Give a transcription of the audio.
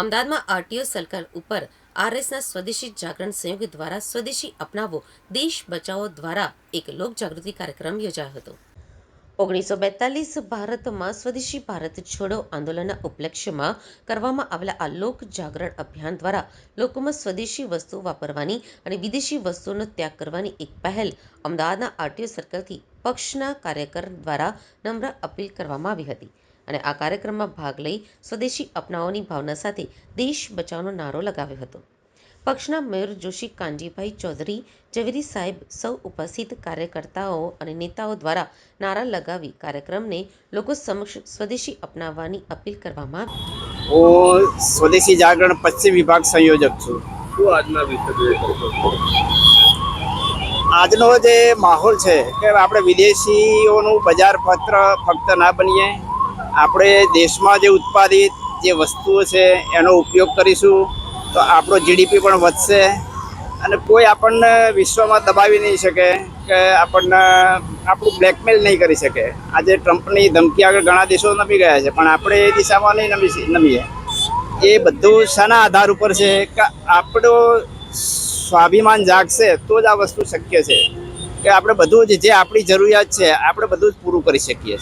અમદાવાદમાં RTO circle ઉપર આરએસના સ્વદેશી જાગરણ સંયોગ દ્વારા સ્વદેશી અપનાવો, દેશ બચાવો દ્વારા એક લોકજાગૃતિ કાર્યક્રમ યોજાયો હતો. ઓગણીસો બેતાલીસ ભારતમાં સ્વદેશી ભારત છોડો આંદોલનના ઉપલક્ષ્યમાં કરવામાં આવેલા આ લોક જાગરણ અભિયાન દ્વારા લોકોમાં સ્વદેશી વસ્તુ વાપરવાની અને વિદેશી વસ્તુઓનો ત્યાગ કરવાની એક પહેલ અમદાવાદના આરટીઓ સર્કલથી પક્ષના કાર્યકર દ્વારા નમ્ર અપીલ કરવામાં આવી હતી. અને આ કાર્યક્રમમાં ભાગ લઈ સ્વદેશી અપનાવવાની ભાવના સાથે દેશ બચાવનો નારો લગાવ્યો હતો. પક્ષના મેયર જોશી કાનજીભાઈ ચૌધરી ઝવેરી સાહેબ સૌ ઉપસ્થિત કાર્યકર્તાઓ અને નેતાઓ દ્વારા નારા લગાવી કાર્યક્રમને લોકો સમક્ષ સ્વદેશી અપનાવવાની અપીલ કરવામાં આવી. હું સ્વદેશી જાગરણ પશ્ચિમ વિભાગ સંયોજક છું. શું આજના આજનો જે માહોલ છે કે આપણે વિદેશીઓનું બજાર પત્ર ફક્ત ના બનીએ આપણે દેશમાં જે ઉત્પાદિત જે વસ્તુઓ છે, એનો ઉપયોગ કરીશું, તો આપણો જીડીપી પણ વધશે. અને કોઈ આપણને વિશ્વમાં દબાવી નહીં શકે કે આપણને આપણું બ્લેકમેલ નહીં કરી શકે. આજે ટ્રમ્પની ધમકી આગળ ઘણા દેશો નમી ગયા છે, પણ આપણે એ દિશામાં નહીં નમી નમીએ. એ બધું શાના આધાર ઉપર છે કે આપણો સ્વાભિમાન જાગશે તો જ આ વસ્તુ શક્ય છે. કે આપણે બધું જ, જે આપણી જરૂરિયાત છે, આપણે બધું જ પૂરું કરી શકીએ છીએ.